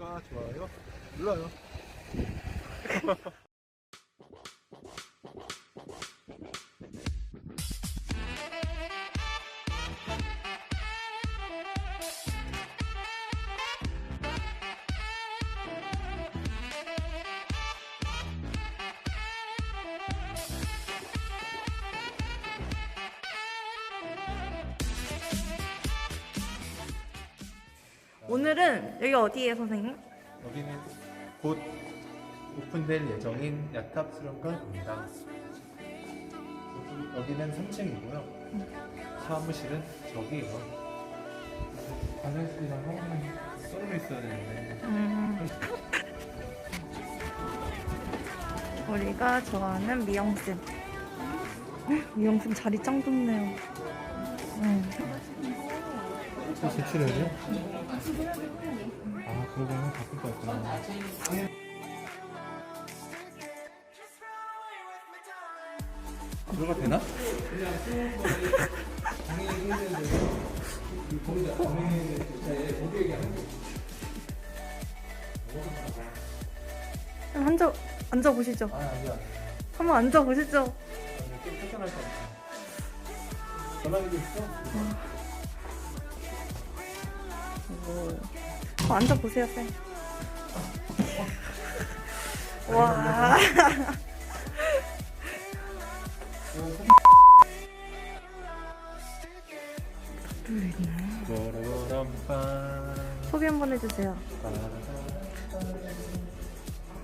구독과 좋아요 눌러요. 오늘은 여기 어디에 선생님? 여기는 곧 오픈될 예정인 야탑 수련관입니다. 여기 는 3층이고요. 사무실은 저기예요. 화장실이랑 화장실이 썰려 있어야 되는데 음. 우리가 좋아하는 미영쌤. 미영쌤 자리 짱 좋네요. 음. 또 제출해야죠? 아 그러고 하나 바꿀 거 있구나. 들어가 되나? 앉아 앉아 보시죠. 아 아니야. 한번 앉아 보시죠. 좀것 같아. 전화기도 있어? 어, 앉아 보세요, 쌤. 와. 보라보람빰. 소개 한번 해주세요.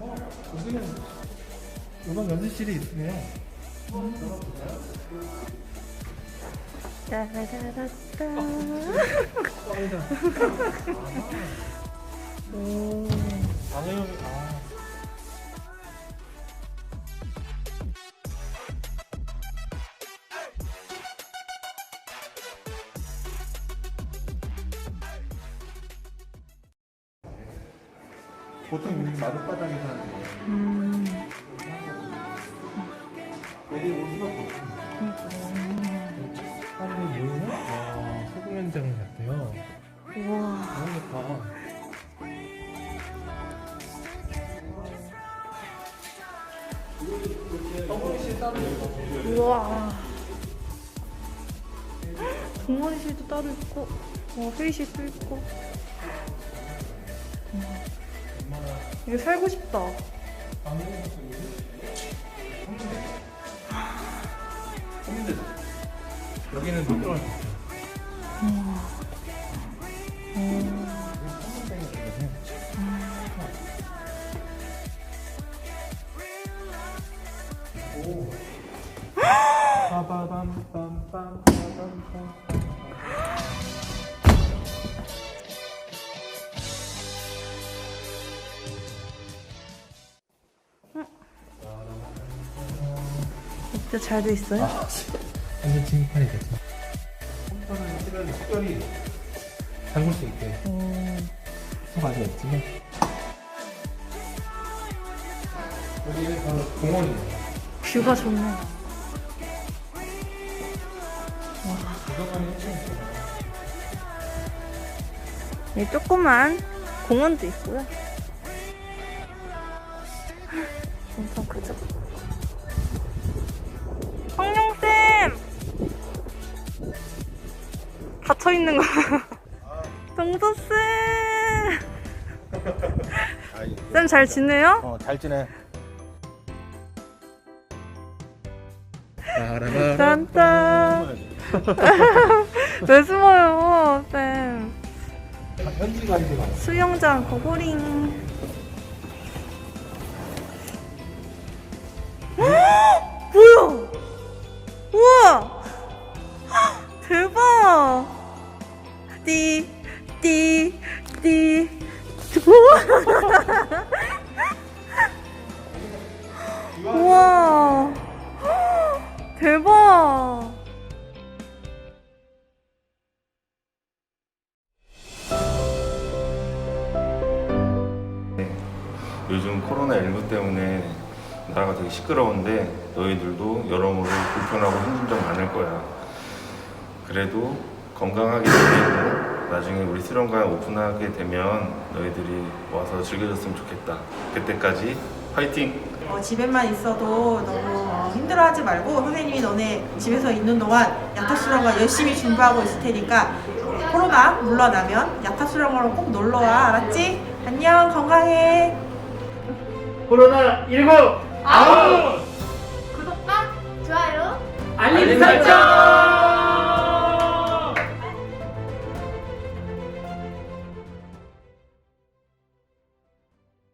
어, 여기는 음악 연습실이 있네요. 따라라라따. 오. 아. 보통 마룻바닥에서 하는 거예요. 음. 여기 올 수밖 우와. 동원실도 따로 있고, 어, 회의실도 있고. 음. 이거 살고 싶다. 여기는. 음. 진짜 잘 돼 있어요? 완전 칭판이 됐어. 컴퓨터는 실은 특별히 잠글 수 있게 음. 가져 있지만 여기는 바로 공원이에요. 뷰가 좋네. 도서관이 1층에 있어요. 이 조그만 공원도 있고요. 엄청 크죠? 황룡쌤! 닫혀있는 거. 동서쌤! 쌤 잘 지내요? 어, 잘 지내. 딴 딴. 왜 숨어요, 쌤? 수영장 고고링. 헉! 뭐야? 우와! 헉, 대박! 띠, 띠, 띠. 우와! 우와! 헉, 대박! 요즘 코로나19 때문에 나라가 되게 시끄러운데 너희들도 여러모로 불편하고 힘든 점 많을 거야. 그래도 건강하게 지내고 나중에 우리 수련관 오픈하게 되면 너희들이 와서 즐겨줬으면 좋겠다. 그때까지 화이팅! 어, 집에만 있어도 너무 어, 힘들어하지 말고 선생님이 너네 집에서 있는 동안 야타수련관 열심히 준비하고 있을 테니까 코로나 물러나면 야타수련관으로 꼭 놀러와. 알았지? 안녕. 건강해. 코로나 19 아웃 구독과 좋아요. 알림 설정